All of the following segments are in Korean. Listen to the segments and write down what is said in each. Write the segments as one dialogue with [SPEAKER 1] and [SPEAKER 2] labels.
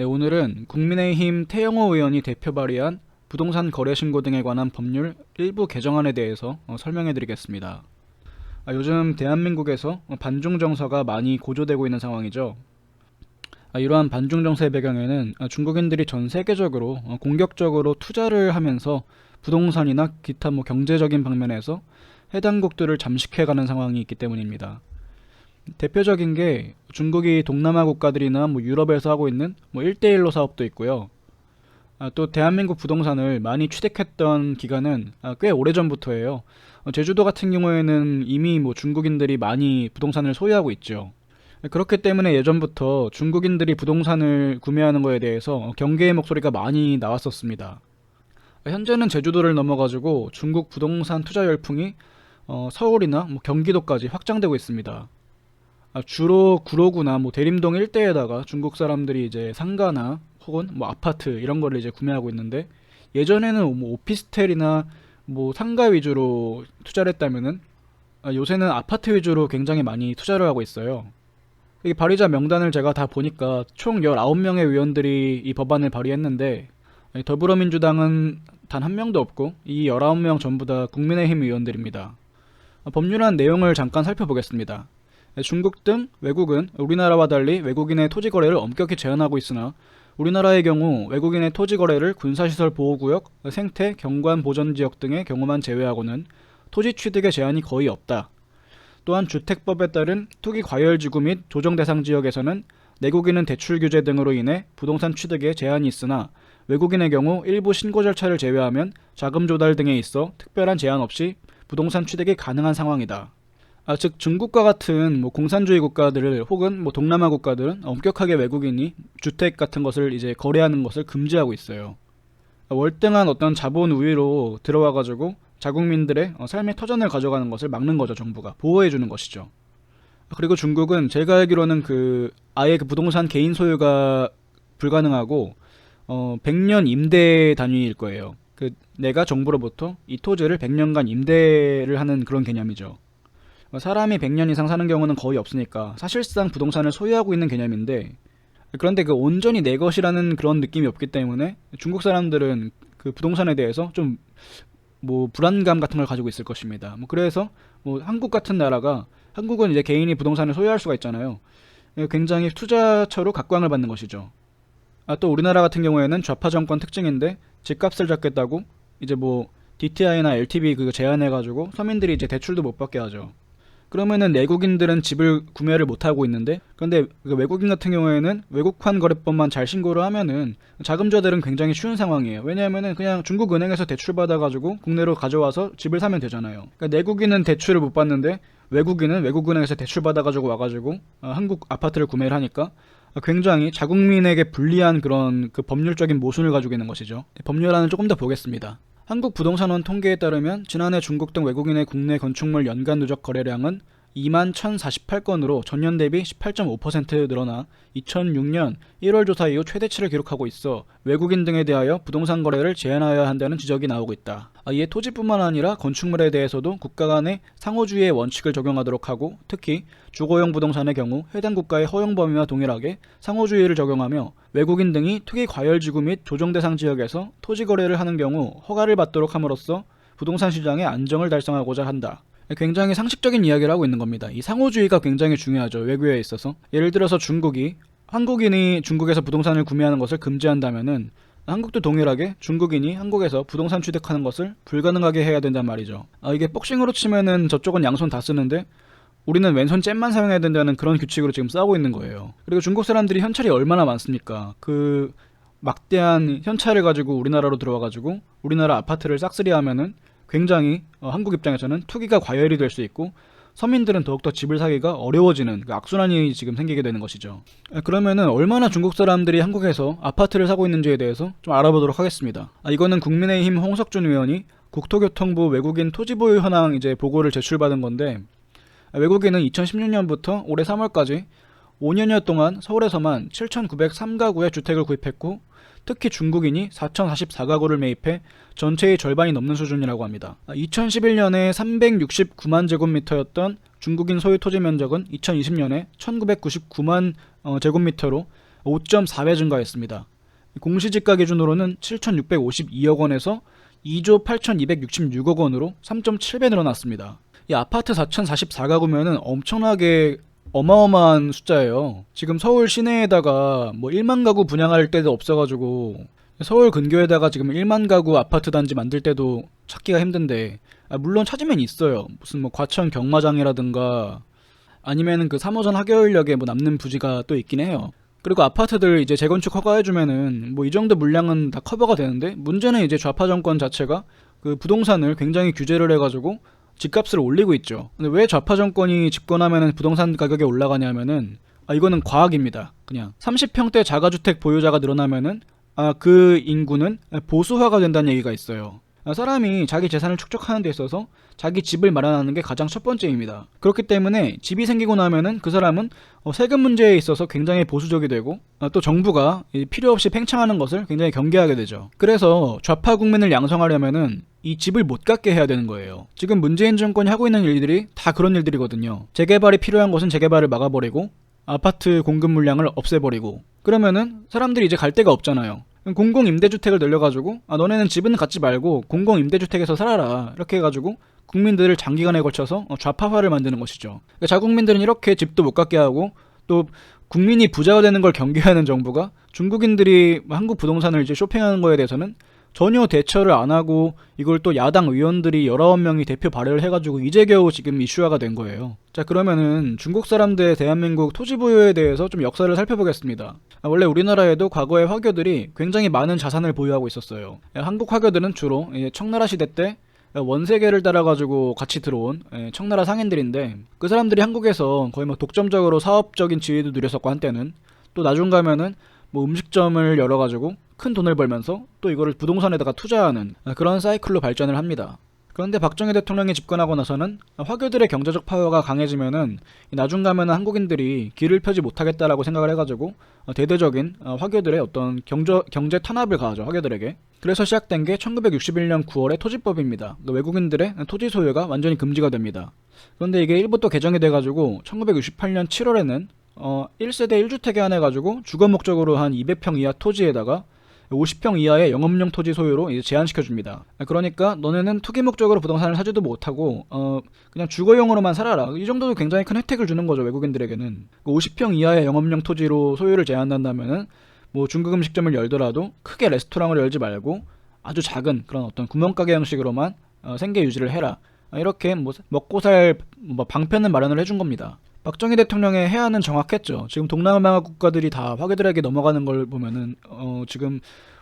[SPEAKER 1] 네, 오늘은 국민의힘 태영호 의원이 대표 발의한 부동산 거래 신고 등에 관한 법률 일부 개정안에 대해서 어, 설명해 드리겠습니다. 아, 요즘 대한민국에서 어, 반중 정서가 많이 고조되고 있는 상황이죠. 아, 이러한 반중 정서의 배경에는 아, 중국인들이 전 세계적으로 어, 공격적으로 투자를 하면서 부동산이나 기타 뭐 경제적인 방면에서 해당국들을 잠식해가는 상황이 있기 때문입니다. 대표적인 게 중국이 동남아 국가들이나 뭐 유럽에서 하고 있는 뭐 1대1로 사업도 있고요. 아, 또 대한민국 부동산을 많이 취득했던 기간은 아, 꽤 오래전부터예요. 어, 제주도 같은 경우에는 이미 뭐 중국인들이 많이 부동산을 소유하고 있죠. 그렇기 때문에 예전부터 중국인들이 부동산을 구매하는 거에 대해서 어, 경계의 목소리가 많이 나왔었습니다. 아, 현재는 제주도를 넘어가지고 중국 부동산 투자 열풍이 어, 서울이나 뭐 경기도까지 확장되고 있습니다. 아, 주로 구로구나 뭐 대림동 일대에다가 중국 사람들이 이제 상가나 혹은 뭐 아파트 이런 거를 이제 구매하고 있는데 예전에는 뭐 오피스텔이나 뭐 상가 위주로 투자를 했다면은 아, 요새는 아파트 위주로 굉장히 많이 투자를 하고 있어요. 이 발의자 명단을 제가 다 보니까 총 19명의 의원들이 이 법안을 발의했는데 더불어민주당은 단 한 명도 없고 이 19명 전부 다 국민의힘 의원들입니다. 아, 법률안 내용을 잠깐 살펴보겠습니다. 네, 중국 등 외국은 우리나라와 달리 외국인의 토지 거래를 엄격히 제한하고 있으나 우리나라의 경우 외국인의 토지 거래를 군사시설 보호구역, 생태, 경관 보전 지역 등의 경우만 제외하고는 토지 취득에 제한이 거의 없다. 또한 주택법에 따른 투기 과열 지구 및 조정 대상 지역에서는 내국인은 대출 규제 등으로 인해 부동산 취득에 제한이 있으나 외국인의 경우 일부 신고 절차를 제외하면 자금 조달 등에 있어 특별한 제한 없이 부동산 취득이 가능한 상황이다. 아, 즉 중국과 같은 뭐 공산주의 국가들을 혹은 뭐 동남아 국가들은 엄격하게 외국인이 주택 같은 것을 이제 거래하는 것을 금지하고 있어요. 아, 월등한 어떤 자본 우위로 들어와 가지고 자국민들의 어, 삶의 터전을 가져가는 것을 막는 거죠 정부가 보호해 주는 것이죠. 그리고 중국은 제가 알기로는 그 아예 그 부동산 개인 소유가 불가능하고 어 100년 임대 단위일 거예요. 그 내가 정부로부터 이 토지를 100년간 임대를 하는 그런 개념이죠. 어, 사람이 100년 이상 사는 경우는 거의 없으니까 사실상 부동산을 소유하고 있는 개념인데 그런데 그 온전히 내 것이라는 그런 느낌이 없기 때문에 중국 사람들은 그 부동산에 대해서 좀 뭐 불안감 같은 걸 가지고 있을 것입니다. 뭐 그래서 뭐 한국 같은 나라가 한국은 이제 개인이 부동산을 소유할 수가 있잖아요. 예, 굉장히 투자처로 각광을 받는 것이죠. 아, 또 우리나라 같은 경우에는 좌파 정권 특징인데 집값을 잡겠다고 이제 뭐 DTI나 LTV 그거 제한해가지고 서민들이 이제 대출도 못 받게 하죠. 그러면은 내국인들은 집을 구매를 못 하고 있는데 그런데 그 외국인 같은 경우에는 외국환 거래법만 잘 신고를 하면은 자금조달은 굉장히 쉬운 상황이에요. 왜냐하면은 그냥 중국 은행에서 대출 받아가지고 국내로 가져와서 집을 사면 되잖아요. 그러니까 내국인은 대출을 못 받는데 외국인은 외국은행에서 대출 받아가지고 와가지고 어, 한국 아파트를 구매를 하니까 굉장히 자국민에게 불리한 그런 그 법률적인 모순을 가지고 있는 것이죠. 법률안을 조금 더 보겠습니다. 한국부동산원 통계에 따르면 지난해 중국 등 외국인의 국내 건축물 연간 누적 거래량은 2만 1,048건으로 전년 대비 18.5% 늘어나 2006년 1월 조사 이후 최대치를 기록하고 있어 외국인 등에 대하여 부동산 거래를 제한하여야 한다는 지적이 나오고 있다. 아, 이에 토지뿐만 아니라 건축물에 대해서도 국가 간의 상호주의의 원칙을 적용하도록 하고 특히 주거용 부동산의 경우 해당 국가의 허용 범위와 동일하게 상호주의를 적용하며 외국인 등이 투기 과열지구 및 조정 대상 지역에서 토지 거래를 하는 경우 허가를 받도록 함으로써 부동산 시장의 안정을 달성하고자 한다. 굉장히 상식적인 이야기를 하고 있는 겁니다. 이 상호주의가 굉장히 중요하죠. 외교에 있어서. 예를 들어서 중국이 한국인이 중국에서 부동산을 구매하는 것을 금지한다면은 한국도 동일하게 중국인이 한국에서 부동산 취득하는 것을 불가능하게 해야 된단 말이죠. 아, 이게 복싱으로 치면은 저쪽은 양손 다 쓰는데 우리는 왼손 잼만 사용해야 된다는 그런 규칙으로 지금 싸우고 있는 거예요. 그리고 중국 사람들이 현찰이 얼마나 많습니까? 그 막대한 현찰을 가지고 우리나라로 들어와 가지고 우리나라 아파트를 싹쓸이 하면은 굉장히 어, 한국 입장에서는 투기가 과열이 될 수 있고 서민들은 더욱더 집을 사기가 어려워지는 그 악순환이 지금 생기게 되는 것이죠. 아, 그러면은 얼마나 중국 사람들이 한국에서 아파트를 사고 있는지에 대해서 좀 알아보도록 하겠습니다. 아, 이거는 국민의힘 홍석준 의원이 국토교통부 외국인 토지 보유 현황 이제 보고를 제출받은 건데 아, 외국인은 2016년부터 올해 3월까지 5년여 동안 서울에서만 7,903가구의 주택을 구입했고 특히 중국인이 4,044가구를 매입해 전체의 절반이 넘는 수준이라고 합니다. 2011년에 369만 제곱미터였던 중국인 소유 토지 면적은 2020년에 1999만 어, 제곱미터로 5.4배 증가했습니다. 공시지가 기준으로는 7,652억 원에서 2조 8,266억 원으로 3.7배 늘어났습니다. 이 아파트 4,044가구면은 엄청나게 어마어마한 숫자예요. 지금 서울 시내에다가 뭐 1만 가구 분양할 때도 없어가지고 서울 근교에다가 지금 1만 가구 아파트 단지 만들 때도 찾기가 힘든데 아, 물론 찾으면 있어요. 무슨 뭐 과천 경마장이라든가 아니면은 그 3호선 하계울역에 뭐 남는 부지가 또 있긴 해요. 그리고 아파트들 이제 재건축 허가해주면은 뭐 이 정도 물량은 다 커버가 되는데 문제는 이제 좌파 정권 자체가 그 부동산을 굉장히 규제를 해가지고 집값을 올리고 있죠. 근데 왜 좌파 정권이 집권하면은 부동산 가격이 올라가냐면은 아 이거는 과학입니다. 그냥 30평대 자가주택 보유자가 늘어나면은 아 그 인구는 보수화가 된다는 얘기가 있어요. 아, 사람이 자기 재산을 축적하는 데 있어서 자기 집을 마련하는 게 가장 첫 번째입니다. 그렇기 때문에 집이 생기고 나면은 그 사람은 어, 세금 문제에 있어서 굉장히 보수적이 되고 어, 또 정부가 이 필요 없이 팽창하는 것을 굉장히 경계하게 되죠. 그래서 좌파 국민을 양성하려면은 이 집을 못 갖게 해야 되는 거예요. 지금 문재인 정권이 하고 있는 일들이 다 그런 일들이거든요. 재개발이 필요한 곳은 재개발을 막아버리고 아파트 공급 물량을 없애버리고 그러면은 사람들이 이제 갈 데가 없잖아요. 공공 임대주택을 늘려가지고 아 너네는 집은 갖지 말고 공공 임대주택에서 살아라 이렇게 해가지고 국민들을 장기간에 걸쳐서 어, 좌파화를 만드는 것이죠. 그러니까 자국민들은 이렇게 집도 못 갖게 하고 또 국민이 부자가 되는 걸 경계하는 정부가 중국인들이 한국 부동산을 이제 쇼핑하는 거에 대해서는 전혀 대처를 안 하고 이걸 또 야당 의원들이 19명이 대표 발의를 해가지고 이제 겨우 지금 이슈화가 된 거예요. 자, 그러면은 중국 사람들의 대한민국 토지 보유에 대해서 좀 역사를 살펴보겠습니다. 아, 원래 우리나라에도 과거에 화교들이 굉장히 많은 자산을 보유하고 있었어요. 예, 한국 화교들은 주로 예, 청나라 시대 때 원세계를 따라가지고 같이 들어온 예, 청나라 상인들인데 그 사람들이 한국에서 거의 뭐 독점적으로 사업적인 지위도 누렸었고 한때는 또 나중 가면은 뭐 음식점을 열어가지고 큰 돈을 벌면서 또 이거를 부동산에다가 투자하는 그런 사이클로 발전을 합니다. 그런데 박정희 대통령이 집권하고 나서는 화교들의 경제적 파워가 강해지면은 나중 가면은 한국인들이 길을 펴지 못하겠다라고 생각을 해가지고 대대적인 화교들의 어떤 경제, 경제 탄압을 가하죠 화교들에게. 그래서 시작된 게 1961년 9월의 토지법입니다. 그러니까 외국인들의 토지 소유가 완전히 금지가 됩니다. 그런데 이게 일부 또 개정이 돼가지고 1968년 7월에는 어 1세대 1주택에 한해가지고 주거 목적으로 한 200평 이하 토지에다가 50평 이하의 영업용 토지 소유로 이제 제한시켜 줍니다. 그러니까 너네는 투기 목적으로 부동산을 사지도 못하고 어 그냥 주거용으로만 살아라. 이 정도도 굉장히 큰 혜택을 주는 거죠 외국인들에게는. 50평 이하의 영업용 토지로 소유를 제한한다면은 뭐 중국 음식점을 열더라도 크게 레스토랑을 열지 말고 아주 작은 그런 어떤 구멍가게 형식으로만 어, 생계 유지를 해라. 이렇게 뭐 먹고 살뭐 방편을 마련을 해준 겁니다. 박정희 대통령의 해안은 정확했죠. 지금 동남아 국가들이 다 화교들에게 넘어가는 걸 보면은 어 지금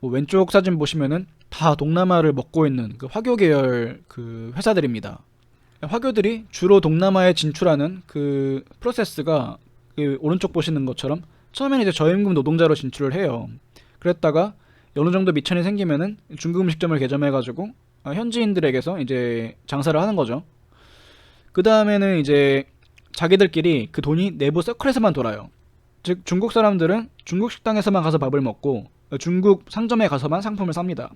[SPEAKER 1] 뭐 왼쪽 사진 보시면은 다 동남아를 먹고 있는 그 화교 계열 그 회사들입니다. 화교들이 주로 동남아에 진출하는 그 프로세스가 그 오른쪽 보시는 것처럼 처음에는 이제 저임금 노동자로 진출을 해요. 그랬다가 어느 정도 미천이 생기면은 중국 음식점을 개점해가지고 현지인들에게서 이제 장사를 하는 거죠. 그 다음에는 이제 자기들끼리 그 돈이 내부 서클에서만 돌아요. 즉 중국 사람들은 중국 식당에서만 가서 밥을 먹고 중국 상점에 가서만 상품을 삽니다.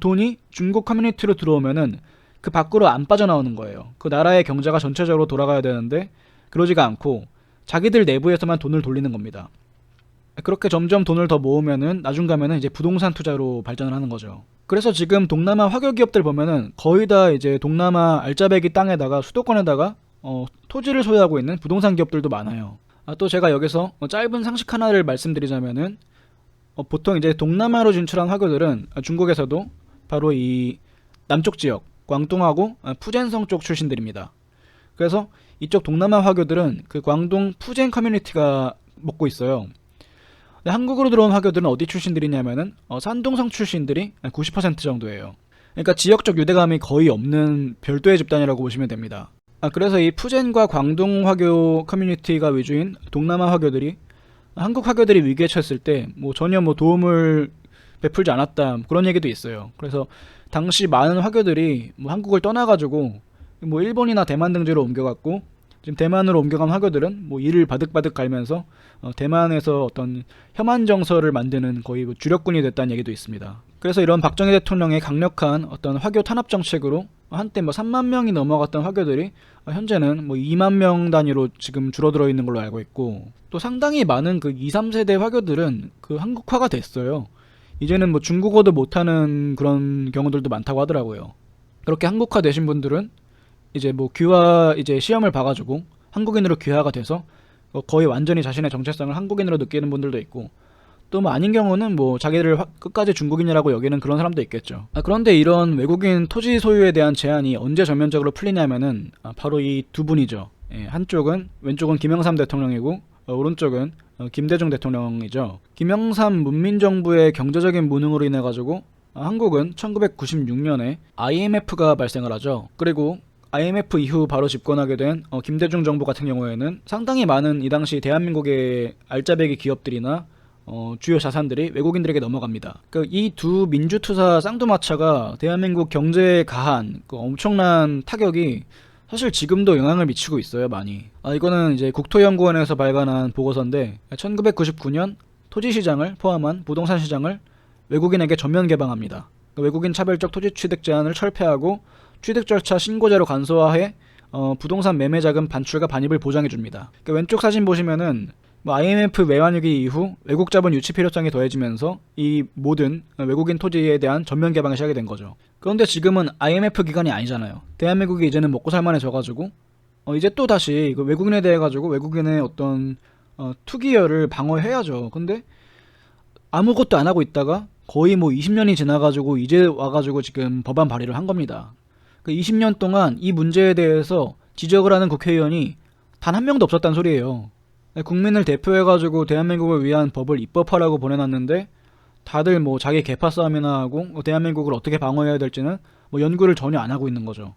[SPEAKER 1] 돈이 중국 커뮤니티로 들어오면은 그 밖으로 안 빠져나오는 거예요. 그 나라의 경제가 전체적으로 돌아가야 되는데 그러지가 않고 자기들 내부에서만 돈을 돌리는 겁니다. 그렇게 점점 돈을 더 모으면은 나중 가면은 이제 부동산 투자로 발전을 하는 거죠. 그래서 지금 동남아 화교 기업들 보면은 거의 다 이제 동남아 알짜배기 땅에다가 수도권에다가 어, 토지를 소유하고 있는 부동산 기업들도 많아요. 아, 또 제가 여기서 어, 짧은 상식 하나를 말씀드리자면은 어, 보통 이제 동남아로 진출한 화교들은 중국에서도 바로 이 남쪽 지역 광동하고 아, 푸젠성 쪽 출신들입니다. 그래서 이쪽 동남아 화교들은 그 광동 푸젠 커뮤니티가 먹고 있어요. 한국으로 들어온 화교들은 어디 출신들이냐면은 어, 산동성 출신들이 90% 정도예요. 그러니까 지역적 유대감이 거의 없는 별도의 집단이라고 보시면 됩니다. 아, 그래서 이 푸젠과 광동 화교 커뮤니티가 위주인 동남아 화교들이 한국 화교들이 위기에 처했을 때 뭐 전혀 뭐 도움을 베풀지 않았다 그런 얘기도 있어요. 그래서 당시 많은 화교들이 뭐 한국을 떠나가지고 뭐 일본이나 대만 등지로 옮겨갔고 지금 대만으로 옮겨간 화교들은 뭐 이를 바득바득 갈면서 어, 대만에서 어떤 혐한 정서를 만드는 거의 뭐 주력군이 됐다는 얘기도 있습니다. 그래서 이런 박정희 대통령의 강력한 어떤 화교 탄압 정책으로 한때 뭐 3만 명이 넘어갔던 화교들이 현재는 뭐 2만 명 단위로 지금 줄어들어 있는 걸로 알고 있고 또 상당히 많은 그 2, 3세대 화교들은 그 한국화가 됐어요. 이제는 뭐 중국어도 못하는 그런 경우들도 많다고 하더라고요. 그렇게 한국화 되신 분들은 이제 뭐 귀화 이제 시험을 봐가지고 한국인으로 귀화가 돼서 어, 거의 완전히 자신의 정체성을 한국인으로 느끼는 분들도 있고 또 뭐 아닌 경우는 뭐 자기를 확- 끝까지 중국인이라고 여기는 그런 사람도 있겠죠. 아, 그런데 이런 외국인 토지 소유에 대한 제한이 언제 전면적으로 풀리냐면은 아, 바로 이 두 분이죠. 예, 한쪽은 왼쪽은 김영삼 대통령이고 어, 오른쪽은 어, 김대중 대통령이죠. 김영삼 문민정부의 경제적인 무능으로 인해 가지고 아, 한국은 1996년에 IMF가 발생을 하죠. 그리고 IMF 이후 바로 집권하게 된 어, 김대중 정부 같은 경우에는 상당히 많은 이 당시 대한민국의 알짜배기 기업들이나 어, 주요 자산들이 외국인들에게 넘어갑니다. 그이두 민주투사 쌍두마차가 대한민국 경제에 가한 그 엄청난 타격이 사실 지금도 영향을 미치고 있어요, 많이. 아, 이거는 이제 국토연구원에서 발간한 보고서인데 1999년 토지 시장을 포함한 부동산 시장을 외국인에게 전면 개방합니다. 그 외국인 차별적 토지 취득 제한을 철폐하고 취득 절차 신고제로 간소화해 어, 부동산 매매 자금 반출과 반입을 보장해 줍니다. 그 왼쪽 사진 보시면은 뭐 IMF 외환위기 이후 외국 자본 유치 필요성이 더해지면서 이 모든 외국인 토지에 대한 전면 개방이 시작이 된 거죠. 그런데 지금은 IMF 기간이 아니잖아요. 대한민국이 이제는 먹고 살만해져가지고 어, 이제 또 다시 그 외국인에 대해 가지고 외국인의 어떤 어, 투기열을 방어해야죠. 근데 아무것도 안 하고 있다가 거의 뭐 20년이 지나가지고 이제 와가지고 지금 법안 발의를 한 겁니다. 그 20년 동안 이 문제에 대해서 지적을 하는 국회의원이 단 한 명도 없었단 소리예요. 국민을 대표해가지고 대한민국을 위한 법을 입법하라고 보내놨는데 다들 뭐 자기 개파 싸움이나 하고 뭐 대한민국을 어떻게 방어해야 될지는 뭐 연구를 전혀 안 하고 있는 거죠.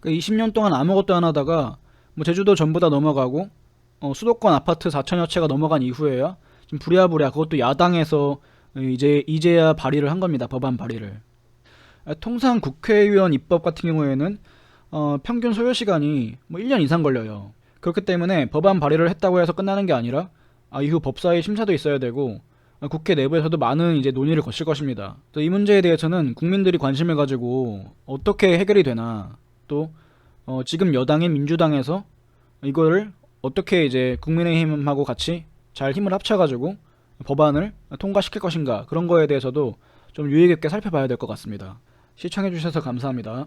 [SPEAKER 1] 그 20년 동안 아무것도 안 하다가 뭐 제주도 전부 다 넘어가고 어, 수도권 아파트 4천여 채가 넘어간 이후에야 지금 부랴부랴 그것도 야당에서 이제 이제야 발의를 한 겁니다. 법안 발의를. 아, 통상 국회의원 입법 같은 경우에는 어, 평균 소요 시간이 뭐 1년 이상 걸려요. 그렇기 때문에 법안 발의를 했다고 해서 끝나는 게 아니라 아, 이후 법사위 심사도 있어야 되고 아, 국회 내부에서도 많은 이제 논의를 거칠 것입니다. 또 이 문제에 대해서는 국민들이 관심을 가지고 어떻게 해결이 되나 또 어, 지금 여당인 민주당에서 이거를 어떻게 이제 국민의힘하고 같이 잘 힘을 합쳐가지고 법안을 통과시킬 것인가 그런 거에 대해서도 좀 유의 깊게 살펴봐야 될 것 같습니다. 시청해주셔서 감사합니다.